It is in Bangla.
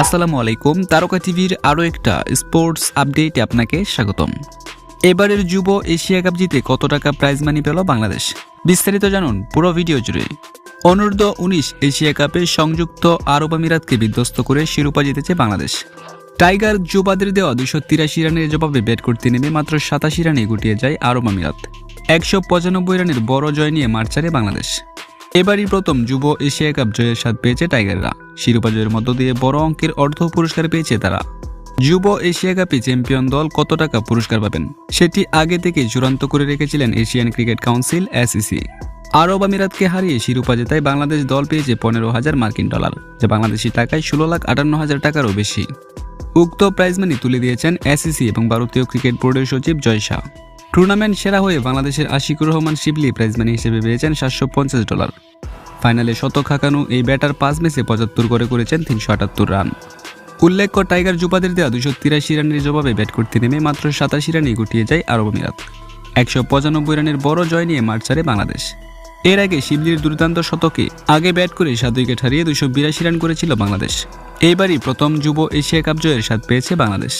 আসসালামু আলাইকুম, তারকা টিভির আরও একটা স্পোর্টস আপডেটে আপনাকে স্বাগতম। এবারের যুব এশিয়া কাপ জিতে কত টাকা প্রাইজ মানি পেল বাংলাদেশ? বিস্তারিত জানুন পুরো ভিডিও জুড়ে। অনূর্ধ্ব উনিশ এশিয়া কাপে সংযুক্ত আরব আমিরাতকে বিধ্বস্ত করে শিরোপা জিতেছে বাংলাদেশ। টাইগার যুবাদের দেওয়া দুশো তিরাশি রানের জবাবে ব্যাট করতে নেমে মাত্র সাতাশি রানে গুটিয়ে যায় আরব আমিরাত। একশো পঁচানব্বই রানের বড় জয় নিয়ে ছাড়ে বাংলাদেশ। এবারই প্রথম যুব এশিয়া কাপ জয়ের স্বাদ পেয়েছে টাইগাররা। শিরোপা জয়ের মধ্য দিয়ে বড় অঙ্কের অর্থ পুরস্কার পেয়েছে তারা। যুব এশিয়া কাপে চ্যাম্পিয়ন দল কত টাকা পুরস্কার পাবেন, সেটি আগে থেকে চূড়ান্ত করে রেখেছিলেন এশিয়ান ক্রিকেট কাউন্সিল এসিসি আরব আমিরাতকে হারিয়ে শিরোপা জেতায় বাংলাদেশ দল পেয়েছে পনেরো হাজার মার্কিন ডলার, যা বাংলাদেশি টাকায় ষোলো লাখ আটান্ন হাজার টাকারও বেশি। উক্ত প্রাইজ মানি তুলে দিয়েছেন এসিসি এবং ভারতীয় ক্রিকেট বোর্ডের সচিব জয় শাহ। টুর্নামেন্ট সেরা হয়ে বাংলাদেশের আশিকুর রহমান শিবলি প্রাইজ মানি হিসেবে পেয়েছেন সাতশো পঞ্চাশ ডলার। ফাইনালে শতক হাঁকানো এই ব্যাটার পাঁচ ম্যাচে পঁচাত্তর করে করেছেন তিনশো আটাত্তর রান। উল্লেখ্য, টাইগার যুবাদের দেওয়া দুশো তিরাশি রানের জবাবে ব্যাট করতে নেমে মাত্র সাতাশি রানে গুটিয়ে যায় আরব আমিরাত একশো পঁচানব্বই রানের বড় জয় নিয়ে মাঠ ছাড়ে বাংলাদেশ। এর আগে শিবলির দুর্দান্ত শতকে আগে ব্যাট করে সাত উইকেট হারিয়ে দুশো বিরাশি রান করেছিল বাংলাদেশ। এইবারই প্রথম যুব এশিয়া কাপ জয়ের স্বাদ পেয়েছে বাংলাদেশ।